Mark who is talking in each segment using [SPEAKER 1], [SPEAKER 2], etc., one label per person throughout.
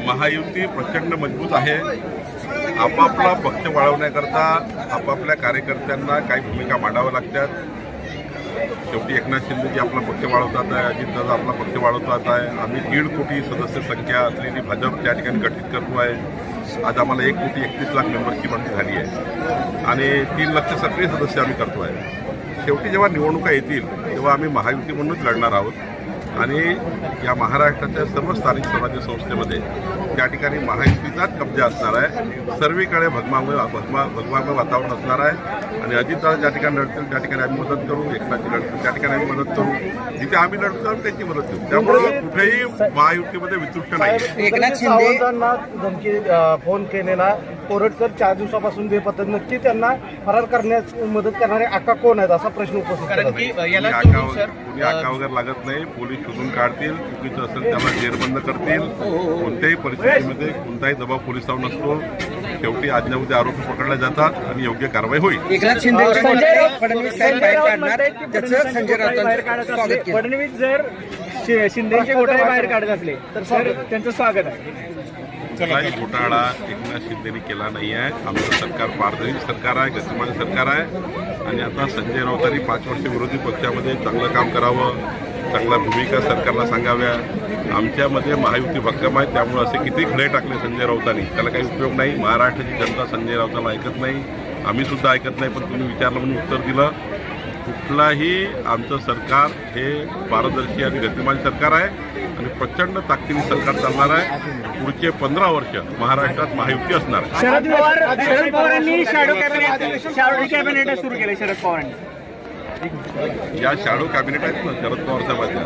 [SPEAKER 1] महायुती प्रचंड मजबूत आहे. आपापला पक्ष वाढवण्याकरता आपापल्या कार्यकर्त्यांना काही भूमिका मांडाव्या लागतात. शेवटी एकनाथ शिंदेजी आपला पक्ष वाढवतात आहे अजितदादा आपला पक्ष वाढवतात आहे. आम्ही दीड कोटी सदस्य संख्या असलेली भाजप त्या ठिकाणी गठीत करतो आहे. आज आम्हाला एक कोटी एकतीस लाख मेंबरची आमची झाली आहे. आणि तीन लक्ष सक्रिय सदस्य आम्ही करतो आहे. शेवटी जेव्हा निवडणुका येतील तेव्हा आम्ही महायुती म्हणूनच लढणार आहोत. आणि या महाराष्ट्राच्या सर्व स्थानिक स्वराज्य संस्थेमध्ये त्या ठिकाणी महायुतीचाच कब्जा असणार आहे. सर्वीकडे भगमामय भगमा भगवामय वातावरण असणार आहे. आणि अजितदादा ज्या ठिकाणी लढतील त्या ठिकाणी आम्ही मदत करू. एकनाथजी लढतील त्या ठिकाणी आम्ही मदत करू. जिथे आम्ही लढतो आम्ही त्यांची मदत करू त्यामुळं कुठेही महायुतीमध्ये वितृष्ट नाही
[SPEAKER 2] एकनाथ शिंदे-
[SPEAKER 3] धमकी फोन केलेला कोरटकर चार दिवसापासून बेपत्ता नक्की त्यांना फरार करण्यास मदत करणारे आका कोण आहेत असा प्रश्न उपस्थित
[SPEAKER 2] कारण की याला
[SPEAKER 1] आका कोणी वगैरे लागत नाही पोलीस शोधून काढतील चुकीचं असेल त्याला जेरबंद करतील. कोणत्याही परिस्थितीमध्ये कोणताही दबाव पोलिसावर नसतो. शेवटी आज ना उद्या आरोपी पकडले जातात आणि योग्य कारवाई होईल.
[SPEAKER 2] एकनाथ शिंदे फडणवीस
[SPEAKER 4] संजय
[SPEAKER 2] साहेब बाहेर
[SPEAKER 4] राऊत
[SPEAKER 2] काढणार. त्याचं
[SPEAKER 4] फडणवीस
[SPEAKER 2] संजय
[SPEAKER 4] जर शिंदेचे घोटाळे बाहेर काढत असले तर सर. त्यांचं स्वागत आहे.
[SPEAKER 1] कुठलाही घोटाळा एकनाथ शिंदेनी केला नाही आहे आमचं सरकार पारदर्शी सरकार आहे गतिमान सरकार आहे. आणि आता संजय राऊतांनी पाच वर्ष विरोधी पक्षामध्ये चांगलं काम करावं चांगल्या भूमिका सरकारला सांगाव्या. आमच्यामध्ये महायुती भक्कम आहे त्यामुळे असे किती खडे टाकले संजय राऊतांनी. त्याला काही उपयोग नाही. महाराष्ट्राची जनता संजय राऊतांना ऐकत नाही. आम्ही सुद्धा ऐकत नाही पण तुम्ही विचारलं म्हणून उत्तर दिलं. कुठलाही आमचं सरकार हे पारदर्शी आणि गतिमान सरकार आहे आणि प्रचंड ताकदीने सरकार चालणार आहे. पुढचे पंधरा वर्ष महाराष्ट्रात महायुती असणार आहे.
[SPEAKER 4] शरद पवार शरद पवारांनी शॅडो कॅबिनेट शॅडो कॅबिनेट सुरू केले शरद पवारांनी.
[SPEAKER 1] या शाडो कॅबिनेट आहेत ना शरद पवार साहेबांच्या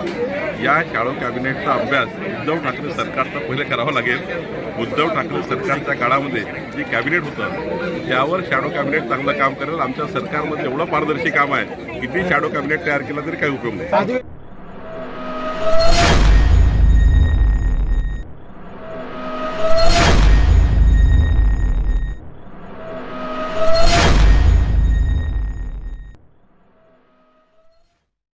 [SPEAKER 1] या शाडो कॅबिनेटचा अभ्यास उद्धव ठाकरे सरकारचा पहिले करावा लागेल. उद्धव ठाकरे सरकारच्या काळामध्ये जे कॅबिनेट होतं त्यावर शाडो कॅबिनेट चांगलं काम करेल. आमच्या सरकारमध्ये एवढं पारदर्शी काम आहे. किती शाडो कॅबिनेट तयार केलं तरी काही उपयोग नाही.